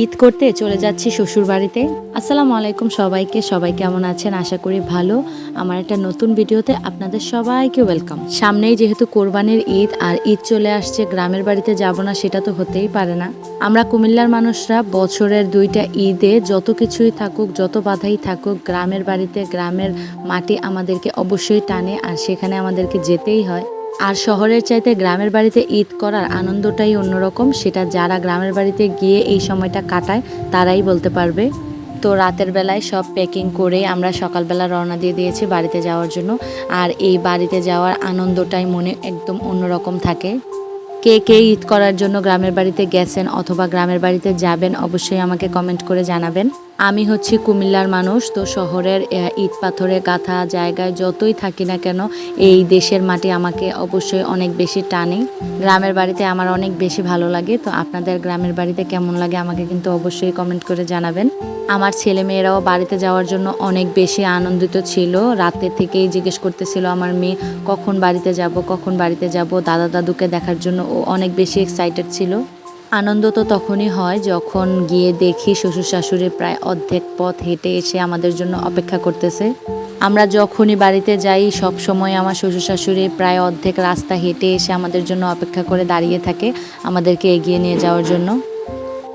ঈদ করতে চলে যাচ্ছি শ্বশুর বাড়িতে আসসালামু আলাইকুম সবাইকে, সবাই কেমন আছেন? আশা করি ভালো। আমার একটা নতুন ভিডিওতে আপনাদের সবাইকে ওয়েলকাম। সামনেই যেহেতু কোরবানির ঈদ আর ঈদ চলে আসছে, গ্রামের বাড়িতে যাব না সেটা তো হতেই পারে না। আমরা কুমিল্লার মানুষরা বছরের দুইটা ঈদে যত কিছুই থাকুক, যত বাধাই থাকুক, গ্রামের বাড়িতে, গ্রামের মাটি আমাদেরকে অবশ্যই টানে আর সেখানে আমাদেরকে যেতেই হয়। আর শহরের চাইতে গ্রামের বাড়িতে ঈদ করার আনন্দটাই অন্যরকম। সেটা যারা গ্রামের বাড়িতে গিয়ে এই সময়টা কাটায়, তারাই বলতে পারবে। তো রাতের বেলায় সব প্যাকিং করে আমরা সকালবেলা রওনা দিয়ে দিয়েছি বাড়িতে যাওয়ার জন্য। আর এই বাড়িতে যাওয়ার আনন্দটাই মনে একদম অন্যরকম থাকে। কে কে ঈদ করার জন্য গ্রামের বাড়িতে গেছেন অথবা গ্রামের বাড়িতে যাবেন, অবশ্যই আমাকে কমেন্ট করে জানাবেন। আমি হচ্ছি কুমিল্লার মানুষ, তো শহরের ইট পাথরে গাথা জায়গায় যতই থাকি না কেন, এই দেশের মাটি আমাকে অবশ্যই অনেক বেশি টানে। গ্রামের বাড়িতে আমার অনেক বেশি ভালো লাগে, তো আপনাদের গ্রামের বাড়িতে কেমন লাগে আমাকে কিন্তু অবশ্যই কমেন্ট করে জানাবেন। আমার ছেলে মেয়েরাও বাড়িতে যাওয়ার জন্য অনেক বেশি আনন্দিত ছিল। রাতে থেকেই জিজ্ঞেস করতেছিল আমার মেয়ে, কখন বাড়িতে যাব, কখন বাড়িতে যাব? দাদা দাদুকে দেখার জন্য ও অনেক বেশি এক্সাইটেড ছিল। আনন্দ তো তখনই হয় যখন গিয়ে দেখি শ্বশুর শাশুড়ি প্রায় অর্ধেক পথ হেঁটে এসে আমাদের জন্য অপেক্ষা করতেছে। আমরা যখনই বাড়িতে যাই, সব সময় আমার শ্বশুর শাশুড়ি প্রায় অর্ধেক রাস্তা হেঁটে এসে আমাদের জন্য অপেক্ষা করে দাঁড়িয়ে থাকে আমাদেরকে এগিয়ে নিয়ে যাওয়ার জন্য।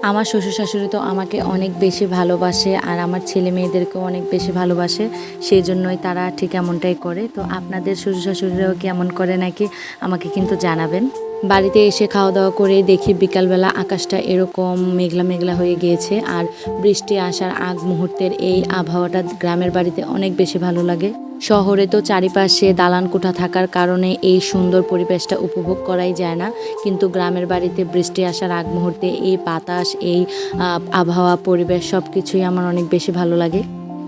আমার শ্বশুর শাশুড়ি তো আমাকে অনেক বেশি ভালোবাসে আর আমার ছেলে মেয়েদেরকেও অনেক বেশি ভালোবাসে, সেই জন্যই তারা ঠিক এমনটাই করে। তো আপনাদের শ্বশুর শাশুড়িরাও কেমন করে নাকি? আমাকে কিন্তু জানাবেন। বাড়িতে এসে খাওয়া দাওয়া করে দেখি বিকালবেলা আকাশটা এরকম মেঘলা মেঘলা হয়ে গিয়েছে আর বৃষ্টি আসার আগ মুহূর্তের এই আবহাওয়াটা গ্রামের বাড়িতে অনেক বেশি ভালো লাগে। শহরে তো চারিপাশে দালান কোঠা থাকার কারণে এই সুন্দর পরিবেশটা উপভোগ করাই যায় না, কিন্তু গ্রামের বাড়িতে বৃষ্টি আসার আগ মুহূর্তে এই বাতাস, এই আবহাওয়া, পরিবেশ সব কিছুই আমার অনেক বেশি ভালো লাগে।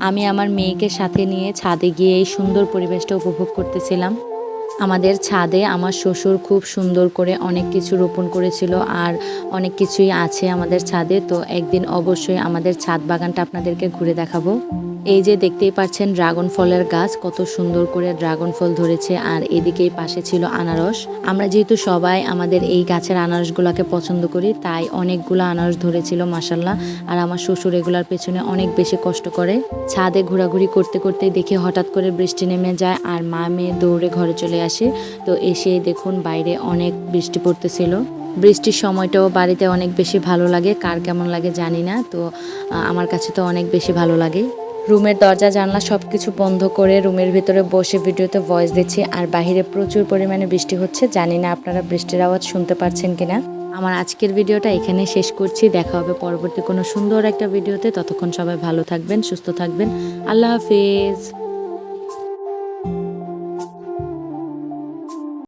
আমি আমার মেয়েকে সাথে নিয়ে ছাদে গিয়ে এই সুন্দর পরিবেশটা উপভোগ করতেছিলাম। আমাদের ছাদে আমার শ্বশুর খুব সুন্দর করে অনেক কিছু রোপণ করেছিল আর অনেক কিছুই আছে আমাদের ছাদে, তো একদিন অবশ্যই আমাদের ছাদ বাগানটা আপনাদেরকে ঘুরে দেখাবো। এই যে দেখতেই পাচ্ছেন ড্রাগন ফলের গাছ, কত সুন্দর করে ড্রাগন ফল ধরেছে। আর এদিকেই পাশে ছিল আনারস। আমরা যেহেতু সবাই আমাদের এই গাছের আনারসগুলোকে পছন্দ করি, তাই অনেকগুলো আনারস ধরেছিল মাসাল্লাহ আর আমার শ্বশুর এগুলার পেছনে অনেক বেশি কষ্ট করে। ছাদে ঘোরাঘুরি করতে করতে দেখি হঠাৎ করে বৃষ্টি নেমে যায় আর মা মেয়ে দৌড়ে ঘরে চলে আসে। তো এসে দেখুন বাইরে অনেক বৃষ্টি পড়তেছিল। বৃষ্টির সময়টাও বাড়িতে অনেক বেশি ভালো লাগে, কার কেমন লাগে জানি না। তো আমার কাছে তো অনেক বেশি ভালো লাগে। রুমের দরজা, জানলা সব কিছু বন্ধ করে রুমের ভিতরে বসে ভিডিওতে ভয়েস দিচ্ছি। আর বাহিরে প্রচুর পরিমাণে বৃষ্টি হচ্ছে, জানি না আপনারা বৃষ্টির আওয়াজ শুনতে পারছেন কিনা। আমার আজকের ভিডিওটা এখানে শেষ করছি। দেখা হবে পরবর্তী কোনো সুন্দর একটা ভিডিওতে। ততক্ষণ সবাই ভালো থাকবেন, সুস্থ থাকবেন। আল্লাহ হাফিজ।